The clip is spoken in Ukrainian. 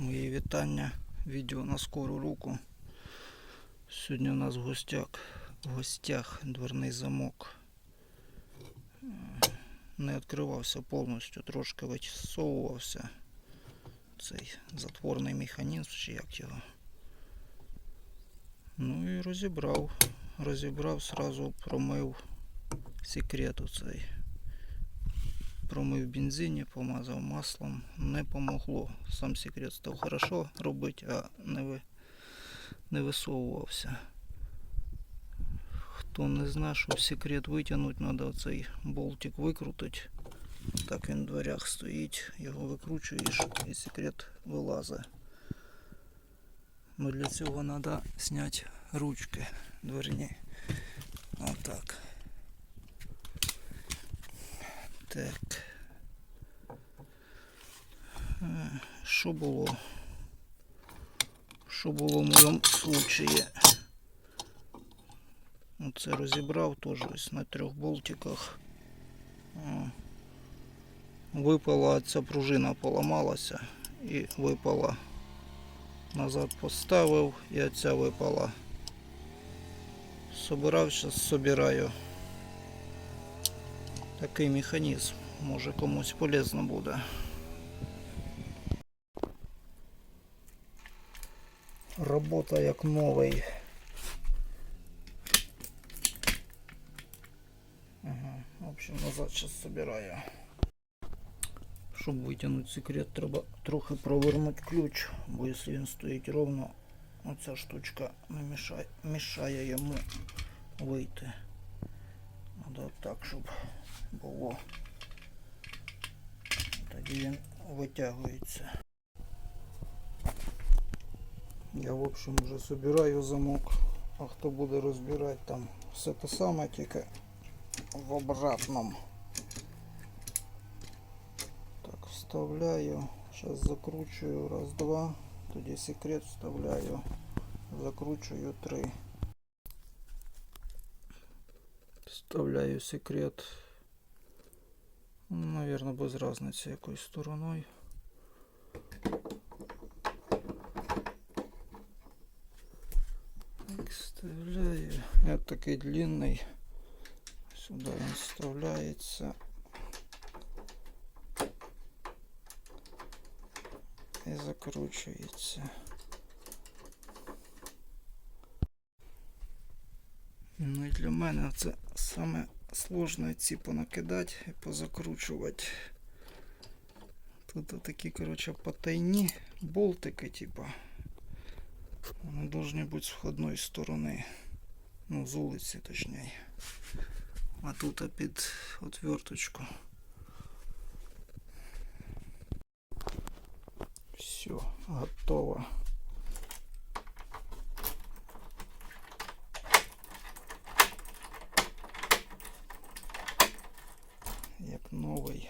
Мої вітання. Відео на скору руку. Сьогодні у нас в гостях, в гостях дверний замок. Е, Не відкривався повністю, трошки висовувався. Цей затворний механізм, чи як його. Ну і розібрав. Розібрав, сразу промив секрету цей. Промив бензині, помазав маслом, не помогло. Сам секрет став хорошо робити, а не, ви, не висовувався. Хто не знає, що секрет витягнути, треба цей болтик викрутити. Так він в дверях стоїть, його викручуєш і секрет вилазить. Ну для цього треба зняти ручки дверні. Отак. Так. Що було? Що було в моєму случаї? Оце розібрав теж ось на трьох болтиках. Випала ця пружина, поламалася і випала. Назад поставив і оця випала. Собирав, зараз собираю. Такий механізм. Може комусь полезно буде. Робота як новий. Ага, в общем, назад зараз собираю. Щоб витягнути секрет, треба трохи провернути ключ, бо якщо він стоїть ровно, оця штучка не мішає, мішає йому вийти. Треба так, щоб було. Тоді він витягується. Я в общем вже собираю замок. А хто буде розбирати там все те саме, тільки в обратному. Так, вставляю. Зараз закручую. Раз, два. Тоді секрет вставляю. Закручую три. Вставляю секрет. Ну, наверное, без разницы якою стороною. вставляю. Вот такий длинний. Сюди він вставляється. І закручується. Ну і для мене це саме сложне ці понакидати і позакручувати. Тут такі, коротше, потайні болтики, типа. Вони должны бути з входної сторони. Ну, з вулиці, точніше. А тут під отверточку. Все, готово. Як новий.